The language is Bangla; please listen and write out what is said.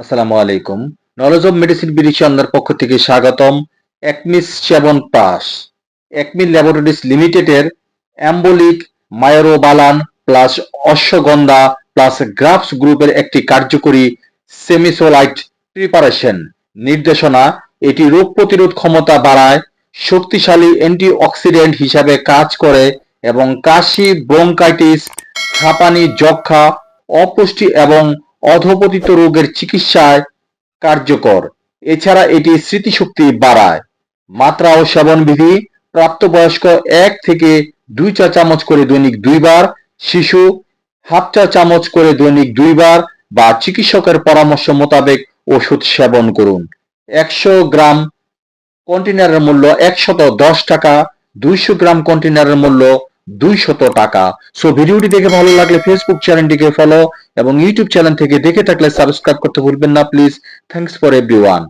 আসসালামু আলাইকুম নলেজ অফ মেডিসিন বিডিশনের পক্ষ থেকে স্বাগতম একমিস সেবন পাস। একমিল ল্যাবরেটরিজ লিমিটেডের emblic myrobalan plus ashwagandha plus grapes গ্রুপের একটি কার্যকরী সেমিসোলাইট প্রিপারেশন নির্দেশনা। এটি রোগ প্রতিরোধ ক্ষমতা বাড়ায়, শক্তিশালী অ্যান্টিঅক্সিডেন্ট হিসাবে কাজ করে এবং কাশি ব্রঙ্কাইটিস হাঁপানি যক্ষা অপুষ্টি এবং অধপতিত রোগের চিকিৎসায় কার্যকর। এছাড়া এটি স্মৃতিশক্তি বাড়ায়। মাত্রা ও সেবন বিধি প্রাপ্তবয়স্ক এক থেকে দুই চা চামচ করে দৈনিক দুইবার, শিশু হাফ চা চামচ করে দৈনিক দুইবার বা চিকিৎসকের পরামর্শ মোতাবেক ওষুধ সেবন করুন। একশো গ্রাম কন্টেনারের মূল্য একশত দশ টাকা, দুইশো গ্রাম কন্টেনারের মূল্য দুইশত টাকা। সো ভিডিওটি দেখে ভালো লাগলে ফেসবুক চ্যানেলটিকে ফলো এবং ইউটিউব চ্যানেল থেকে দেখে থাকলে সাবস্ক্রাইব করতে ভুলবেন না প্লিজ থ্যাংকস ফর এভরিওয়ান